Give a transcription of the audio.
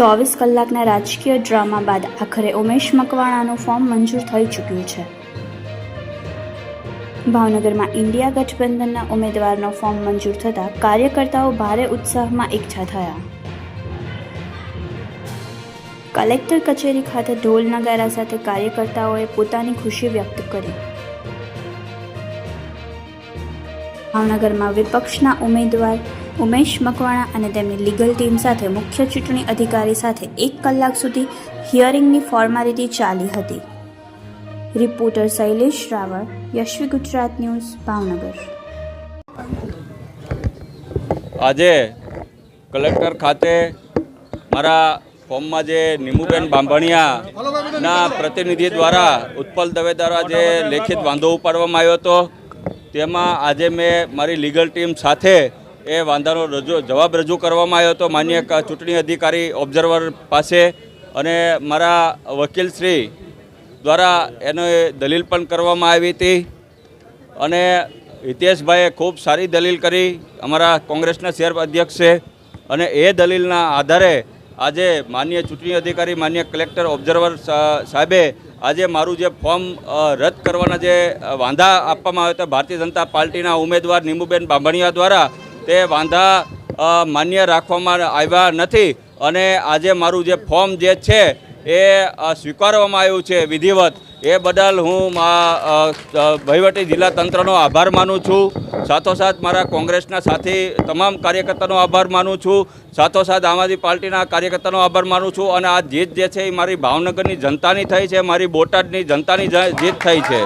ચોવીસ કલાકના રાજકીય ડ્રામા બાદ આખરે ઉમેશ મકવાણાનું ફોર્મ મંજૂર થઈ ચૂક્યું છે. ભાવનગરમાં ઇન્ડિયા ગઠબંધનના ઉમેદવારનો ફોર્મ મંજૂર થતાં કાર્યકર્તાઓ ભારે ઉત્સાહમાં એકઠા થયા. કલેક્ટર કચેરી ખાતે ઢોલ નગારા સાથે કાર્યકર્તાઓએ પોતાની ખુશી વ્યક્ત કરી. ભાવનગરમાં વિપક્ષના ઉમેદવાર ઉમેશ મકવાણા અને તેમની લીગલ ટીમ સાથે મુખ્ય ચૂંટણી અધિકારી સાથે એક કલાક સુધી હિયરિંગની ફોર્માલિટી ચાલી હતી. Reporter Shailesh Raval, Yashvi Gujarat news, Bhavnagar. આજે કલેક્ટર ખાતે મારા ફોર્મમાં જે નીમુબેન બાંભણિયાના પ્રતિનિધિ દ્વારા ઉત્પલ દવે દ્વારા જે લેખિત વાંધો ઉપાડવામાં આવ્યો હતો. તેમાં આજે મેં મારી લીગલ ટીમ સાથે એ વાંધાનો રજૂ જવાબ રજૂ કરવામાં આવ્યો હતો. માન્ય ચૂંટણી અધિકારી ઓબ્ઝર્વર પાસે અને મારા વકીલશ્રી દ્વારા એનો દલીલ પણ કરવામાં આવી હતી. અને હિતેશભાઈએ ખૂબ સારી દલીલ કરી. અમારા કોંગ્રેસના શેર અધ્યક્ષ છે. અને એ દલીલના આધારે આજે માન્ય ચૂંટણી અધિકારી, માન્ય કલેક્ટર, ઓબ્ઝર્વર સાહેબે આજે મારું જે ફોર્મ રદ કરવાના જે વાંધા આપવામાં આવ્યો હતા, ભારતીય જનતા પાર્ટીના ઉમેદવાર નીમુબેન બાંભણિયા દ્વારા તે વાંધા માન્ય રાખવામાં આવ્યા નથી. અને આજે મારું જે ફોર્મ જે છે, એ સ્વીકારવામાં આવ્યું છે વિધિવત. એ બદલ હું વહીવટી જિલ્લા તંત્રનો આભાર માનું છું. સાથોસાથ મારા કોંગ્રેસના સાથી, તમામ કાર્યકર્તાનો આભાર માનું છું. સાથોસાથ આમ આદમી પાર્ટીના કાર્યકર્તાનો આભાર માનું છું. અને આ જીત જે છે, એ મારી ભાવનગરની જનતાની થઈ છે, મારી બોટાદની જનતાની જીત થઈ છે.